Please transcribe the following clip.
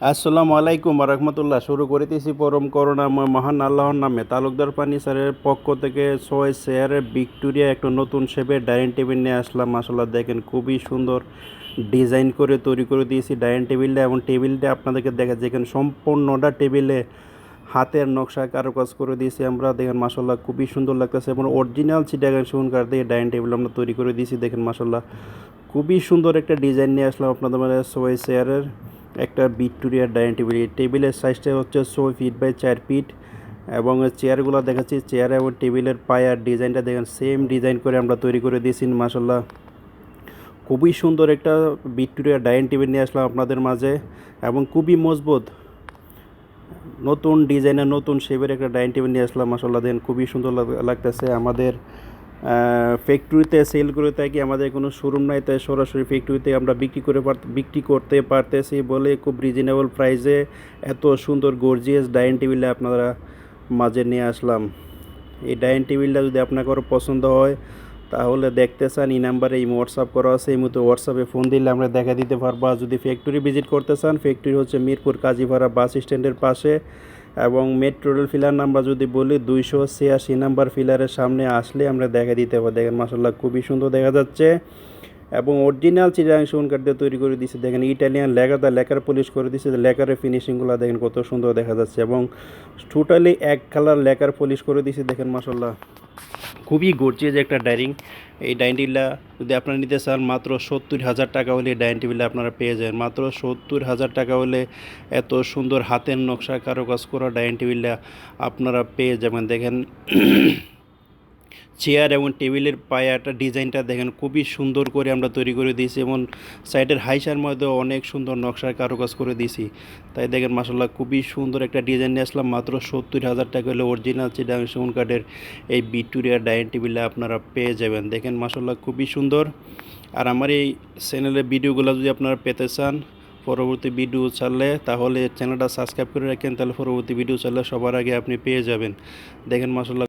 আসসালামু আলাইকুম রহমতুল্লাহ। শুরু করিতেছি পরম করুণাময় মহান আল্লাহর নামে। তালুকদার পানি ফার্নিচারের পক্ষ থেকে ছয় চেয়ারের ভিক্টোরিয়া একটা নতুন শেপের ডাইনিং টেবিল নিয়ে আসলাম। মাসাল্লাহ দেখেন খুবই সুন্দর ডিজাইন করে তৈরি করে দিয়েছি ডাইনিং টেবিলটা এবং টেবিলটা আপনাদেরকে দেখা যেখানে সম্পূর্ণটা টেবিলে হাতের নকশা কারুকাজ করে দিয়েছি আমরা। দেখেন মাসাল্লাহ খুবই সুন্দর লাগতেছে এবং অরিজিনাল চিটাগান কাঠ দিয়ে ডাইনিং টেবিল আমরা তৈরি করে দিয়েছি। দেখেন মাসাল্লাহ খুবই সুন্দর একটা ডিজাইন নিয়ে আসলাম আপনাদের মানে ছয় চেয়ারের একটা ভিক্টোরিয়ার ডাইনিং টেবিল। টেবিলের সাইজটা হচ্ছে ছয় ফিট বাই চার ফিট এবং চেয়ারগুলো দেখাচ্ছি, চেয়ার এবং টেবিলের পায়ার ডিজাইনটা দেখেন সেম ডিজাইন করে আমরা তৈরি করে দিয়েছি মাসাল্লাহ খুবই সুন্দর একটা ভিক্টোরিয়া ডাইনিং টেবিল নিয়ে আসলাম আপনাদের মাঝে এবং খুবই মজবুত। নতুন ডিজাইনের নতুন শেপের একটা ডাইনিং টেবিল নিয়ে আসলাম মাসাল্লাহ দেখেন খুবই সুন্দর লাগ- লাগতেছে আমাদের ফ্যাক্টরিতে সেল করে থাকি, আমাদের কোনো শোরুম নাই, তাই সরাসরি ফ্যাক্টরিতে আমরা বিক্রি করে বিক্রি করতে পারতেছি বলে খুব রিজনেবল প্রাইসে এত সুন্দর গর্জিয়াস ডাইনিং টেবিলে আপনারা মাঝে নিয়ে আসলাম। এই ডাইনিং টেবিলটা যদি আপনার কারও পছন্দ হয়, তাহলে দেখতে চান, এই নাম্বারে এই হোয়াটসঅ্যাপ করা আছে, এই মতো হোয়াটসঅ্যাপে ফোন দিলে আমরা দেখা দিতে পারব। যদি ফ্যাক্টরি ভিজিট করতে চান ফ্যাক্টরি হচ্ছে মিরপুর কাজীপাড়া বাস স্ট্যান্ডের পাশে। এবং মেট্রো রেল ফিলার নাম্বার যদি বলি, দুইশো ছিয়াশি নাম্বার ফিলারের সামনে আসলে আমরা দেখা দিতে পারব। দেখেন মাসাল্লাহ খুবই সুন্দর দেখা যাচ্ছে। এবং অরিজিনাল চিরাং দিয়ে তৈরি করে দিয়েছে দেখেন ইটালিয়ান লেখাটা লেখার পলিশ করে দিয়েছে লেখারের ফিনিশিংগুলো দেখেন, কত সুন্দর দেখা যাচ্ছে। এবং টোটালি এক কালার লেখার পলিশ করে দিয়েছে দেখেন মাসাল্লাহ খুবই গর্জিয়াস একটা ডাইনিং এই ডাইনিং টেবিলটা যদি আপনারা নিতে চান, মাত্র সত্তর হাজার টাকা হলে ডাইনিং টেবিলটা আপনারা পেয়ে যাবেন। মাত্র সত্তর হাজার টাকা হলে এত সুন্দর হাতের নকশা কারুকাজ করা ডাইনিং টেবিলটা আপনারা পেয়ে যাবেন। দেখেন চেয়ার এবং টেবিলের পায়াটা, ডিজাইনটা দেখেন খুবই সুন্দর করে আমরা তৈরি করে দিয়েছি এবং সাইডের হাইসার মধ্যে অনেক সুন্দর নকশার কারুকাজ করে দিয়েছি। তাই দেখেন মাসাল্লাহ খুবই সুন্দর একটা ডিজাইন নিয়ে আসলাম, মাত্র সত্তর হাজার টাকা হলে অরিজিনাল চিডাং সেগুন কাঠের এই ভিক্টোরিয়া ডাইনিং টেবিলে আপনারা পেয়ে যাবেন। দেখেন মাসাল্লাহ খুবই সুন্দর। আর আমার এই চ্যানেলের ভিডিওগুলো যদি আপনারা পেতে চান, পরবর্তী ভিডিও ছাড়লে তাহলে চ্যানেলটা সাবস্ক্রাইব করে রাখেন, তাহলে পরবর্তী ভিডিও ছাড়লে সবার আগে আপনি পেয়ে যাবেন। দেখেন মাসাল্লাহ